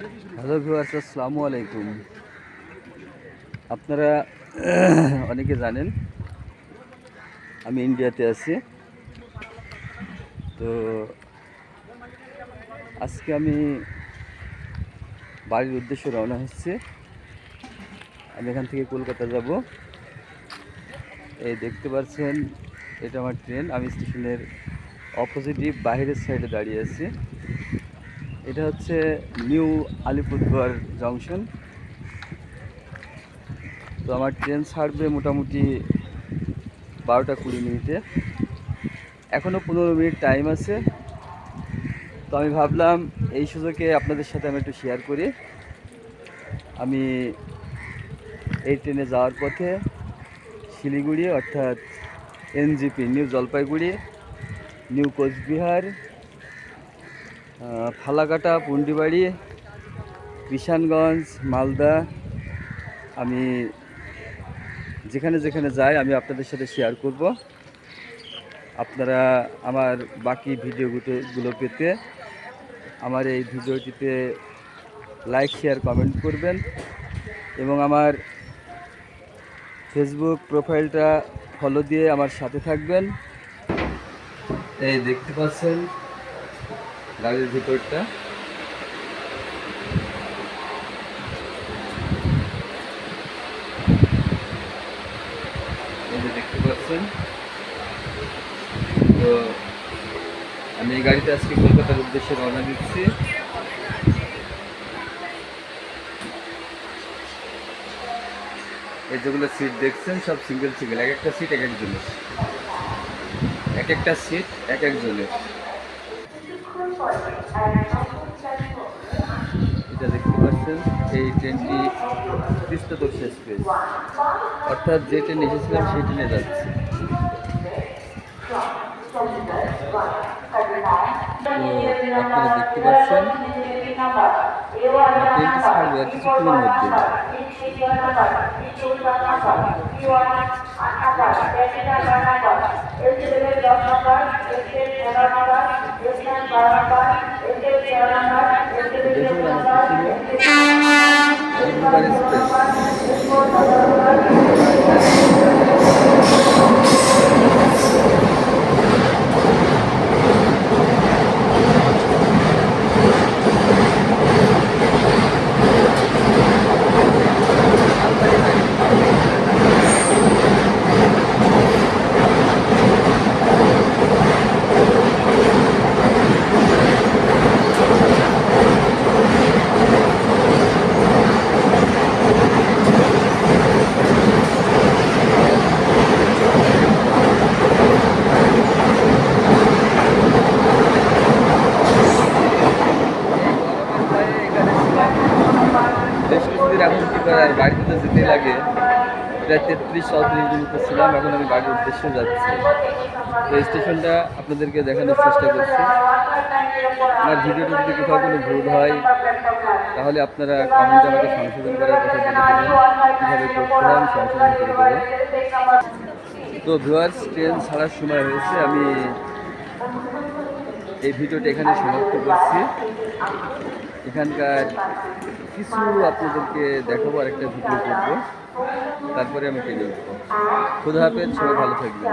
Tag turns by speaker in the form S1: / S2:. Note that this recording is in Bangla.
S1: হ্যালো ভিউয়ার্স, আসসালামু আলাইকুম। আপনারা অনেকে জানেন, আমি ইন্ডিয়াতে আছি। তো আজকে আমি বাড়ির উদ্দেশ্যে রওনা হচ্ছে। আমি এখান থেকে কলকাতা যাব। এই দেখতে পাচ্ছেন, এটা আমার ট্রেন। আমি স্টেশনের অপোজিটই বাইরের সাইডে দাঁড়িয়ে আছি। এটা হচ্ছে নিউ আলিপুরদুয়ার জংশন। তো আমার ট্রেন ছাড়বে মোটামুটি বারোটা কুড়ি মিনিটে। এখনও পনেরো মিনিট টাইম আছে। তো আমি ভাবলাম এই সুযোগে আপনাদের সাথে আমি একটু শেয়ার করি। আমি এই ট্রেনে যাওয়ার পথে শিলিগুড়ি অর্থাৎ NJP, new Jalpaiguri, new Coochbehar Falakata, Pundibari, Kishanganj, Malda. আমি যেখানে যেখানে যাই, আমি আপনাদের সাথে শেয়ার করব। আপনারা আমার বাকি ভিডিওগুলো পেতে আমার এই ভিডিওটিতে লাইক শেয়ার কমেন্ট করবেন এবং আমার ফেসবুক প্রোফাইলটা ফলো দিয়ে আমার সাথে থাকবেন। এই দেখতে পাচ্ছেন গাড়ির ভিতরটা। দেখতে পাচ্ছেন। তো আমি এই গাড়িতে আজকে কলকাতার উদ্দেশ্যে রওনা দিচ্ছি। এই যেগুলো সিট দেখছেন, সব সিঙ্গেল সিঙ্গেল এক একটা সিট এক একজনের। এক একটা সিট এক একজনের। এটা দেখতে পাচ্ছেন, এই ট্রেনটি তিস্তাদর্শী এক্সপ্রেস। অর্থাৎ যে ট্রেন এসেছিলাম, সেই ট্রেনে যাচ্ছে। আপনারা দেখতে পাচ্ছেন ট্রেনটি ছাড়বে কিছুক্ষণের মধ্যে। আমার পিছনে আলিপুরদুয়ার এক্সপ্রেস কিছুদিন এখন কি করার বাড়িতে তো যেতে লাগে, প্রায় তেত্রিশ চৌত্রিশ দিন তো ছিলাম, এখন আমি বাড়ির উদ্দেশ্যে যাচ্ছি। তো স্টেশনটা আপনাদেরকে দেখানোর চেষ্টা করছি। আমার ভিডিওটা যদি কোথাও কোনো ভুল হয়, তাহলে আপনারা কমেন্টে আমাকে সংশোধন করার কথা বলে দেবেন। কীভাবে করতে হয় আমি সংশোধন করে দেবো। তো ভিউয়ার্স ট্রেন ছাড়ার সময় হয়েছে, আমি এই ভিডিওটা এখানে সমাপ্ত করছি। এখানকার কিছু আপনাদেরকে দেখাবো আর একটা ভিডিও করব। তারপরে আমি ফিরে উঠবো খুদা হাফেজ, সবাই ভালো থাকবেন।